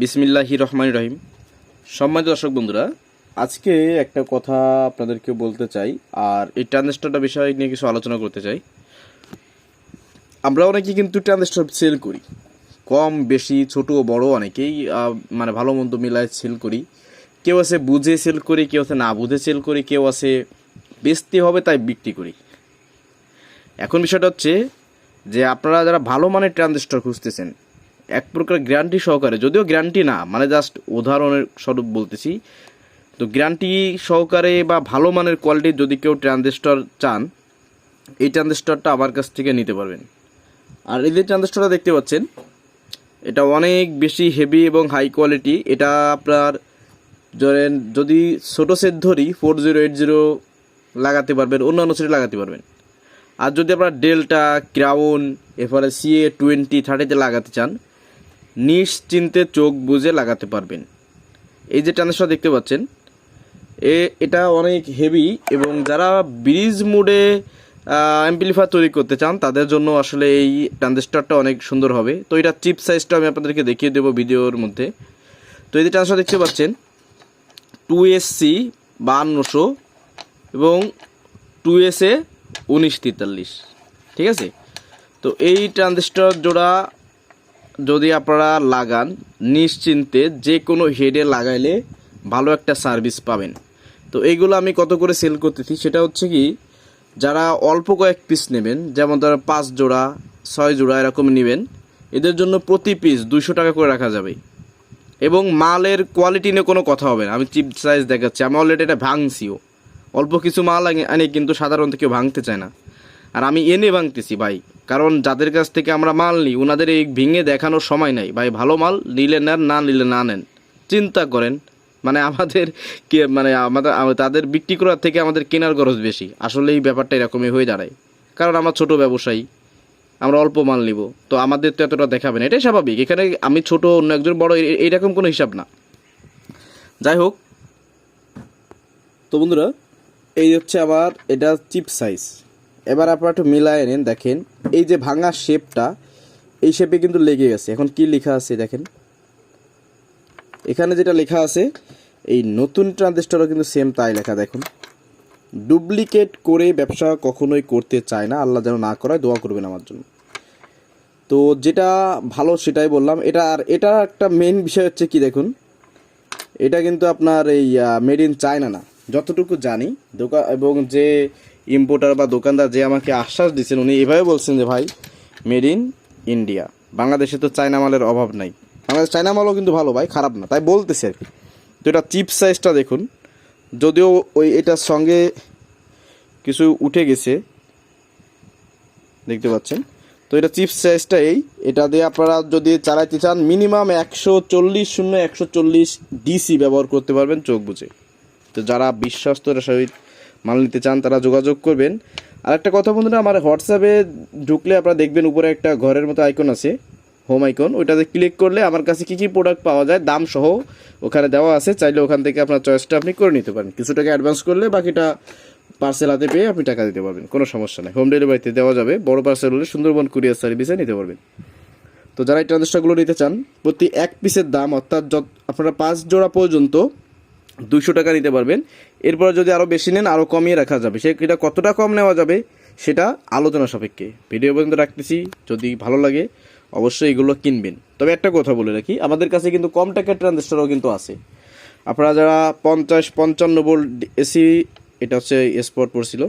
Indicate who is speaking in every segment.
Speaker 1: বিসমিল্লাহি রহমান রহিম। সম্মানিত দর্শক বন্ধুরা, আজকে একটা কথা আপনাদেরকে বলতে চাই, আর এই ট্রানজিস্টরটা বিষয় নিয়ে কিছু আলোচনা করতে চাই। আমরা অনেকে কিন্তু ট্রানজিস্টর সেল করি। কম, বেশি, ছোট, বড় অনেকেই মানে ভালো মন্দ মিলায় সেল করি। কেউ আছে বুঝে সেল করি, কেউ আছে না বুঝে সেল করি, কেউ আছে বেচতে হবে তাই বিক্রি করি। এখন বিষয়টা হচ্ছে যে আপনারা যারা ভালো মানের ট্রানজিস্টর খুঁজতেছেন এক প্রকার গ্যারান্টি সহকারে, যদিও গ্যারান্টি না মানে জাস্ট উদাহরণের স্বরূপ বলতেছি। তো গ্যারান্টি সহকারে বা ভালো মানের কোয়ালিটির যদি কেউ ট্রানজিস্টর চান, এই ট্রানজিস্টরটা আমার কাছ থেকে নিতে পারবেন। আর এই যে ট্রানজিস্টরটা দেখতে পাচ্ছেন, এটা অনেক বেশি হেভি এবং হাই কোয়ালিটি এটা আপনার ধরেন যদি ছোটো সেট ধরি ফোর জিরো এইট জিরো লাগাতে পারবেন, অন্যান্য সেটে লাগাতে পারবেন। আর যদি আপনারা ডেল্টা ক্রাউন এরপরে সিএ টোয়েন্টি থার্টিতে লাগাতে চান নিশ্চিন্তে চোখ বুঝে লাগাতে পারবেন। এই যে ট্রানজিস্টার দেখতে পাচ্ছেন, এ, এটা অনেক হেভি এবং যারা ব্রিজ মুডে অ্যাম্পলিফায়ার তৈরি করতে চান, তাদের জন্য আসলে এই ট্রানজিস্টারটা অনেক সুন্দর হবে। তো এটা চিপ সাইজটা আমি আপনাদেরকে দেখিয়ে দেবো ভিডিওর মধ্যে। তো এই যে ট্রানজিস্টার দেখতে পাচ্ছেন টু এস সি বাহান্নশো এবং টু এস এ উনিশ তেতাল্লিশ। ঠিক আছে? তো এই ট্রানজিস্টর জোড়া যদি আপনারা লাগান, নিশ্চিন্তে যে কোনো হেডে লাগাইলে ভালো একটা সার্ভিস পাবেন। তো এইগুলো আমি কত করে সেল করতেছি, সেটা হচ্ছে কি, যারা অল্প কয়েক পিস নেবেন, যেমন ধরো পাঁচ জোড়া, ছয় জোড়া এরকম নেবেন, এদের জন্য প্রতি পিস দুশো টাকা করে রাখা যাবে। এবং মালের কোয়ালিটি নিয়ে কোনো কথা হবে না, আমি চিপ সাইজ দেখাচ্ছি, আমি অলরেডি এটা ভাঙছিও। অল্প কিছু মাল আনে- কিন্তু সাধারণত কেউ ভাঙতে চায় না। আর আমি এনে ভাঙতেছি ভাই, কারণ যাদের কাছ থেকে আমরা মাল নিই ওনাদের এই ভেঙে দেখানোর সময় নাই। ভাই, ভালো মাল নিলে নেন, না নিলে না নেন, চিন্তা করেন। মানে আমাদের কে মানে আমাদের তাদের বিক্রি করার থেকে আমাদের কেনার খরচ বেশি। আসলে এই ব্যাপারটা এরকমই হয়ে দাঁড়ায়। কারণ আমরা ছোট ব্যবসায়ী, আমরা অল্প মাল নিব। তো আমাদের তো এতটা দেখাবে না, এটাই স্বাভাবিক। এখানে আমি ছোট, অন্য একজন বড় এইরকম কোনো হিসাব না। যাই হোক। তো বন্ধুরা, এই হচ্ছে আমার, এটা চিপ সাইজ। এবার আপনারা একটু মিলায় নেন, দেখেন। এই যে ভাঙা শেপটা এই শেপে কিন্তু লেগে গেছে। এখন কি লেখা আছে, দেখেন। এখানে যেটা লেখা আছে, এই নতুন ট্রানজিস্টরও কিন্তু সেম তাই লেখা, দেখুন। ডুপ্লিকেট করে ব্যবসা কখনোই করতে চায় না। আল্লাহ যেন না করায়, দোয়া করবেন আমার জন্য। তো যেটা ভালো সেটাই বললাম। এটা আর এটা একটা মেন বিষয় হচ্ছে কি, দেখুন। এটা কিন্তু আপনার এই মেড ইন চায়না না। যতটুকু জানি দোকান এবং যে ইম্পোর্টার বা দোকানদার যে আমাকে আশ্বাস দিচ্ছেন উনি এভাবে বলছেন যে, ভাই মেড ইন ইন্ডিয়া বাংলাদেশে তো চায়না মালের অভাব নাই। বাংলাদেশ চায়না মালও কিন্তু ভালো, ভাই, খারাপ না। তাই বলতেছে আর কি। তো এটা চিপ সাইজটা দেখুন, যদিও ওই এটার সঙ্গে কিছু উঠে গেছে, দেখতে পাচ্ছেন। তো এটা চিপস সাইজটা এই, এটা দিয়ে আপনারা যদি চালাইতে চান মিনিমাম একশো চল্লিশ শূন্য একশো চল্লিশ ডিসি ব্যবহার করতে পারবেন চোখ বুঝে তো যারা বিশ্বস্তর সহিত মাল নিতে চান, তারা যোগাযোগ করবেন। আর একটা কথা বন্ধুরা, আমার হোয়াটসঅ্যাপে ঢুকলে আপনারা দেখবেন উপরে একটা ঘরের মতো আইকন আছে হোম আইকন ওইটাতে ক্লিক করলে আমার কাছে কী কী প্রোডাক্ট পাওয়া যায়, দাম সহ ওখানে দেওয়া আছে, চাইলে ওখান থেকে আপনার চয়েসটা আপনি করে নিতে পারেন। কিছু টাকা অ্যাডভান্স করলে বাকিটা পার্সেল হাতে পেয়ে আপনি টাকা দিতে পারবেন, কোনো সমস্যা নেই। হোম ডেলিভারিতে দেওয়া যাবে, বড় পার্সেল হলে সুন্দরবন কুরিয়ার সার্ভিসে নিতে পারবেন। তো যারা এই ট্রানজিস্টারগুলো নিতে চান, প্রতি এক পিসের দাম, অর্থাৎ যত আপনারা পাঁচ জোড়া পর্যন্ত দুশো টাকা নিতে পারবেন। এরপর যদি আরও বেশি নেন আরও কমিয়ে রাখা যাবে। সেটা কতটা কম নেওয়া যাবে, সেটা আলোচনা সাপেক্ষে। ভিডিও পর্যন্ত রাখতেছি, যদি ভালো লাগে, অবশ্যই এগুলো কিনবেন। তবে একটা কথা বলে রাখি, আমাদের কাছে কিন্তু কম টাকার ট্রানজিস্টারও কিন্তু আছে। আপনারা যারা পঞ্চাশ পঞ্চান্ন ভোল্ট এসি, এটা হচ্ছে স্পট পড়ছিল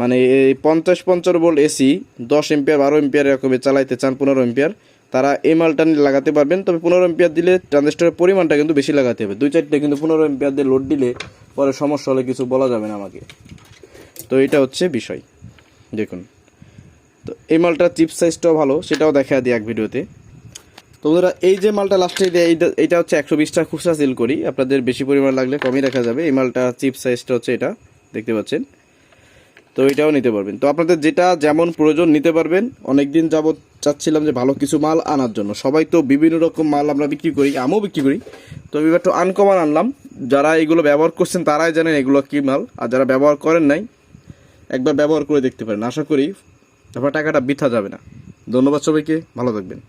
Speaker 1: মানে এই পঞ্চাশ পঞ্চাশ ভোল্ট এসি দশ এম্পিয়ার বারো এম্পিয়ার এরকমে চালাইতে চান, পনেরো এম্পিয়ার তারা এই মালটা লাগাতে পারবেন। তবে পনেরো এম্পিয়ার দিলে ট্রানজিস্টারের পরিমাণটা কিন্তু বেশি লাগাতে হবে। দুই চারটে কিন্তু পনেরো এম্পিয়ার দিয়ে লোড দিলে পরে সমস্যা হলে কিছু বলা যাবে না আমাকে। তো এটা হচ্ছে বিষয়। দেখুন। তো এই মালটার চিপ সাইজটাও ভালো, সেটাও দেখা দিই এক ভিডিওতে। তো বন্ধুরা, এই যে মালটা লাস্টে এইটা হচ্ছে একশো বিশটা খুচরা সেল করি। আপনাদের বেশি পরিমাণ লাগলে কমই রাখা যাবে। এই মালটা চিপ সাইজটা হচ্ছে এটা। দেখতে পাচ্ছেন? তো এটাও নিতে পারবেন। তো আপনাদের যেটা যেমন প্রয়োজন নিতে পারবেন অনেক দিন যাবৎ চাচ্ছিলাম যে ভালো কিছু মাল আনার জন্য। সবাই তো বিভিন্ন রকম মাল আমরা বিক্রি করি, আমিও বিক্রি করি। তো এবার একটু আনকমন আনলাম। যারা এগুলো ব্যবহার করছেন তারাই জানেন এগুলো কী মাল। আর যারা ব্যবহার করেন নাই, একবার ব্যবহার করে দেখতে পারেন। আশা করি আপনার টাকাটা বৃথা যাবে না। ধন্যবাদ সবাইকে, ভালো থাকবেন।